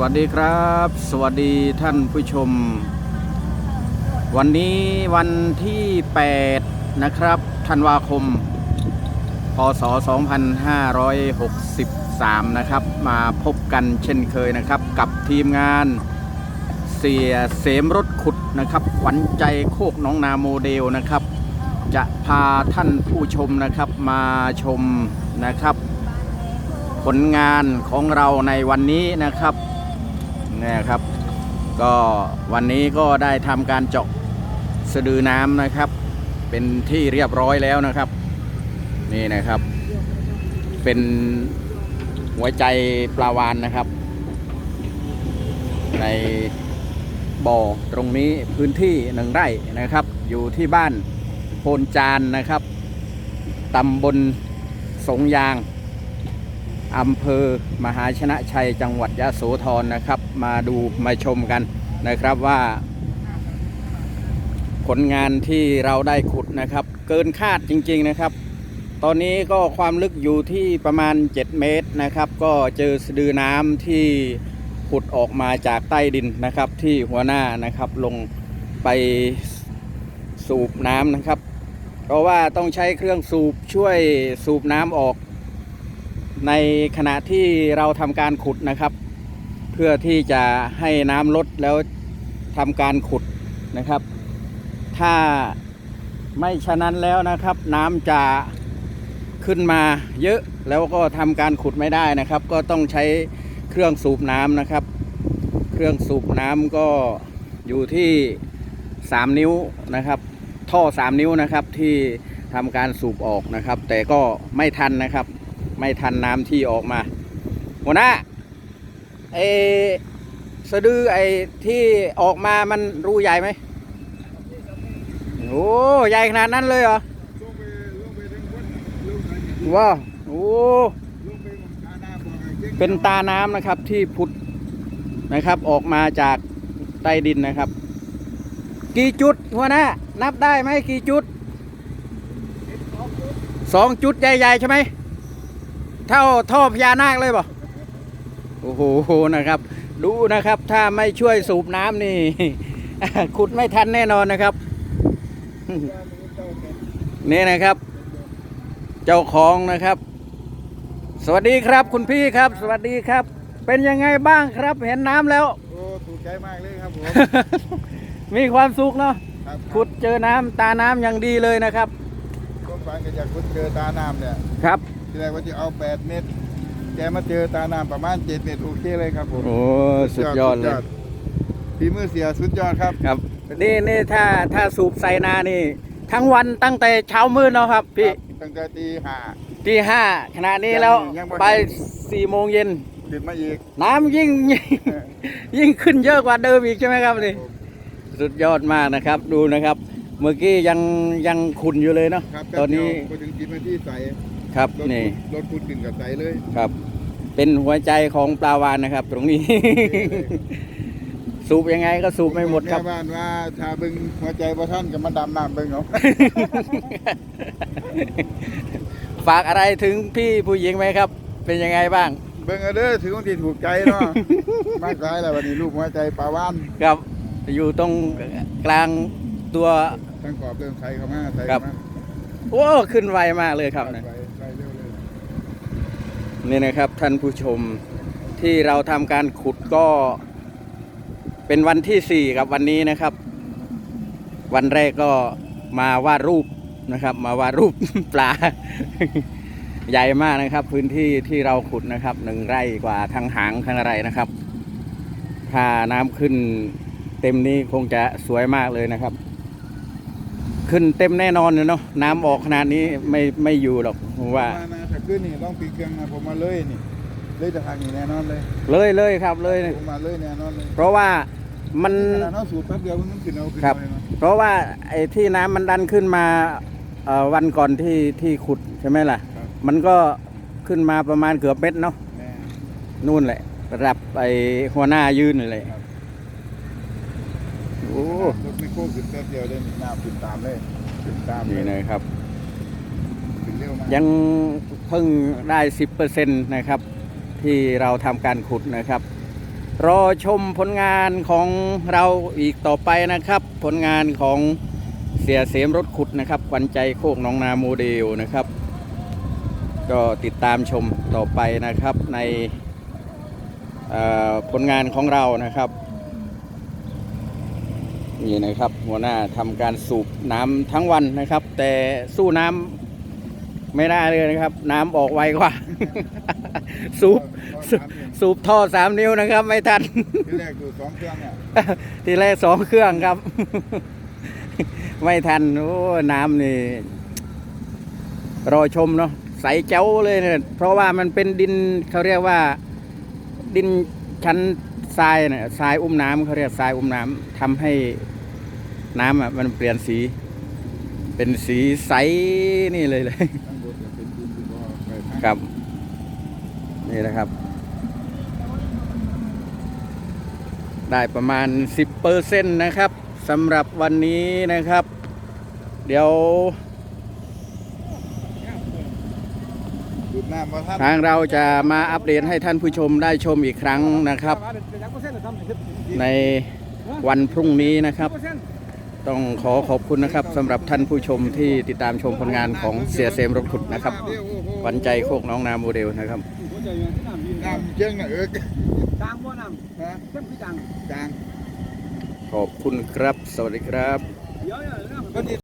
วัสดีครับ สวัสดีท่านผู้ชม วันนี้วันที่ 8 นะครับธันวาคม พศ 2563 นะครับ มาพบกันเช่นเคยนะครับ กับทีมงานเสียเสมรถขุดนะครับขวัญใจโคกน้องนาโมเดลนะครับ จะพาท่านผู้ชมนะครับมาชมนะครับผลงานของเราในวันนี้นะครับ เนี่ยครับ ก็วันนี้ก็ได้ทำการเจาะสะดือน้ำนะครับ เป็นที่เรียบร้อยแล้วนะครับ นี่นะครับ เป็นหัวใจปลาวานนะครับ ในบ่อตรงนี้พื้นที่หนึ่งไร่นะครับ อยู่ที่บ้านโพนจานนะครับตำบลสงยาง อำเภอมหาชนะชัยจังหวัดยะโสธรนะครับ มาดูมาชมกันนะครับว่า ผลงานที่เราได้ขุดนะครับ เกินคาดจริง ๆนะครับ ตอนนี้ก็ความลึกอยู่ที่ประมาณ 7 เมตรนะครับ ก็เจอสะดือน้ำที่ขุดออกมาจากใต้ดินนะครับ ที่หัวหน้านะครับลงไปสูบน้ำนะครับ เพราะว่าต้องใช้เครื่องสูบช่วยสูบน้ำออก ในขณะที่เราทำการขุดนะครับ เพื่อที่จะให้น้ำลดแล้วทำการขุดนะครับ ถ้าไม่ฉะนั้นแล้วนะครับ น้ำจะขึ้นมาเยอะแล้วก็ทำการขุดไม่ได้นะครับ ก็ต้องใช้เครื่องสูบน้ำนะครับ เครื่องสูบน้ำก็อยู่ที่3นิ้วนะครับ ท่อ 3 นิ้วนะครับที่ทำการสูบออกนะครับ แต่ก็ไม่ทันนะครับ ไม่ทันน้ำที่ออกมาหัวหน้าไอสะดือไอที่ออกมามันรูใหญ่ไหมโอ้ใหญ่ขนาดนั้นเลยเหรอว้าวโอ้เจ๊งเป็นตาน้ำนะครับที่ผุดนะครับออกมาจากใต้ดินนะครับ กี่จุดหัวหน้านับได้ไหมกี่จุดสองจุดใหญ่ๆใช่ไหม เท่าท่อพญานาคเลยบ่โอ้โหนะครับ ดูนะครับ ถ้าไม่ช่วยสูบน้ำนี่ ขุดไม่ทันแน่นอนนะครับ นี่นะครับ เจ้าของนะครับ สวัสดีครับคุณพี่ครับ สวัสดีครับ เป็นยังไงบ้างครับ เห็นน้ำแล้ว โอ้ถูกใจมากเลยครับผมมีความสุขเนาะครับขุดเจอน้ำตาน้ำอย่างดีเลยนะครับก็ฝันก็อยากขุดเจอตาน้ำเนี่ยครับที แรกว่าจะเอา 8 เมตร แกมาเจอตาน้ำประมาณ 7 เมตร โอเคเลยครับผมโอ้สุดยอดเลยฝีมือเสียสุดยอดครับครับ นี่นี่ถ้าถ้าสูบใส่นานี่ ทั้งวันตั้งแต่เช้ามืดเนาะครับพี่ครับตั้งแต่ตีห้าที่ห้าขณะนี้แล้วยังบ่ไปสี่โมงเย็นขึ้นมาอีกน้ำยิ่งยิ่งยิ่งขึ้นเยอะกว่าเดิมอีกใช่ไหมครับนี่สุดยอดมากนะครับ ดูนะครับ เมื่อกี้ยังยังขุนอยู่เลยเนาะครับตอนนี้ไปถึงกินนาที่ใส ครับรถนี่รถขุดขึ้นกับใสเลยครับ เป็นหัวใจของปลาวานนะครับ ตรงนี้ สูบยังไงก็สูบไม่หมดครับแม่บ้านว่าถ้าเบึงหัวใจบ่ท่านก็มาดำน้ำเบิ่งเอาฝากอะไรถึงพี่ผู้หญิงไหมครับ เป็นยังไงบ้าง เบิ่งเอาเด้อถือว่าที่ถูกใจเนาะมากหลายแล้ววันนี้ลูกหัวใจปลาวานครับ อยู่ตรงกลางตัวทั้งกรอบเริ่มใส่เข้ามาใส่ครัเข้าบมาโอ้ขึ้นไวมากเลยครับนะ ใส่ใส่เร็วเลย นี่นะครับท่านผู้ชมที่เราทำการขุดก็เป็นวันที่สี่กับวันนี้นะครับ วันแรกก็มาวาดรูปนะครับ มาวาดรูปปลา ใหญ่มากนะครับ พื้นที่ที่เราขุดนะครับหนึ่งไร่กว่าทั้งหางทั้งอะไรนะครับ ถ้าน้ำขึ้นเต็มนี้คงจะสวยมากเลยนะครับ ขึ้นเต็มแน่นอนเลยเนาะน้ำออกขนาดนี้ไม่ไม่อยู่หรอกผมว่าะถ้า ขึ้นนี่ต้องปีเครื่องมาผมมาเลยนี่เลยจะทางนี้แน่นอนเลยเลยเลยครับเลย ผมมาเลยแน่นอนเลยเพราะว่ามันขนาดน้องสูตรแป๊บเดียวมันขึ้นเอาขึ้นครับไปมาเพราะว่าไอ้ที่น้ำมันดันขึ้นมาเอ่อวันก่อนที่ที่ขุดใช่ไหมล่ะ ครับมันก็ขึ้นมาประมาณเกือบเม็ดเนาะแน่นู่นแหละระดับไอ้หัวหน้ายืนนี่แหละครับโอ้รถไม่โค้งขึ้นแป๊บเดียวเลยนี่น้ำขึ้นตามเลยขึ้นตามนี่นะครับ ขึ้นเร็วมากยัง เพิ่งได้สิบเปอร์เซ็นต์นะครับที่เราทำการขุดนะครับ รอชมผลงานของเราอีกต่อไปนะครับ ผลงานของเสียเสมรถขุดนะครับขวัญใจโคกน้องนาโมเดลนะครับ ก็ติดตามชมต่อไปนะครับในผลงานของเรานะครับนี่นะครับหัวหน้าทำการสูบน้ำทั้งวันนะครับ แต่สู้น้ำ ไม่ได้เลยนะครับ น้ำออกไวกว่าสูบสูบสูบท่อสามนิ้วนะครับ ไม่ทัน ที่แรกอยู่สองเครื่องเนี่ยทีแรกสองเครื่องครับ ไม่ทันโอ้น้ำนี่ รอชมเนาะใสเจ้าเลยเนี่ยเพราะว่ามันเป็นดินเขาเรียกว่า ดินชั้นทรายเนี่ยทรายอุ้มน้ำเขาเรียกทรายอุ้มน้ำทำให้น้ำอะมันเปลี่ยนสี เป็นสีใสนี่เลยเลย ครับ นี่นะครับ ได้ประมาณ 10เปอร์เซ็นต์นะครับสำหรับวันนี้นะครับ เดี๋ยวดูดน้ำมาทันทางเราจะมาอัปเดตให้ท่านผู้ชมได้ชมอีกครั้งนะครับ ในวันพรุ่งนี้นะครับ ต้องขอขอบคุณนะครับสำหรับท่านผู้ชมที่ติดตามชมผลงานของเสียเซมรถขุดนะครับขวัญใจโคกน้องนาโมเดลนะครับน้ำเจียงน่ะเอิกจางบ่น้ำฮะเข้งพี่จางจางขอบคุณครับ สวัสดีครับ เดี๋ยวเนี่ยน้ำ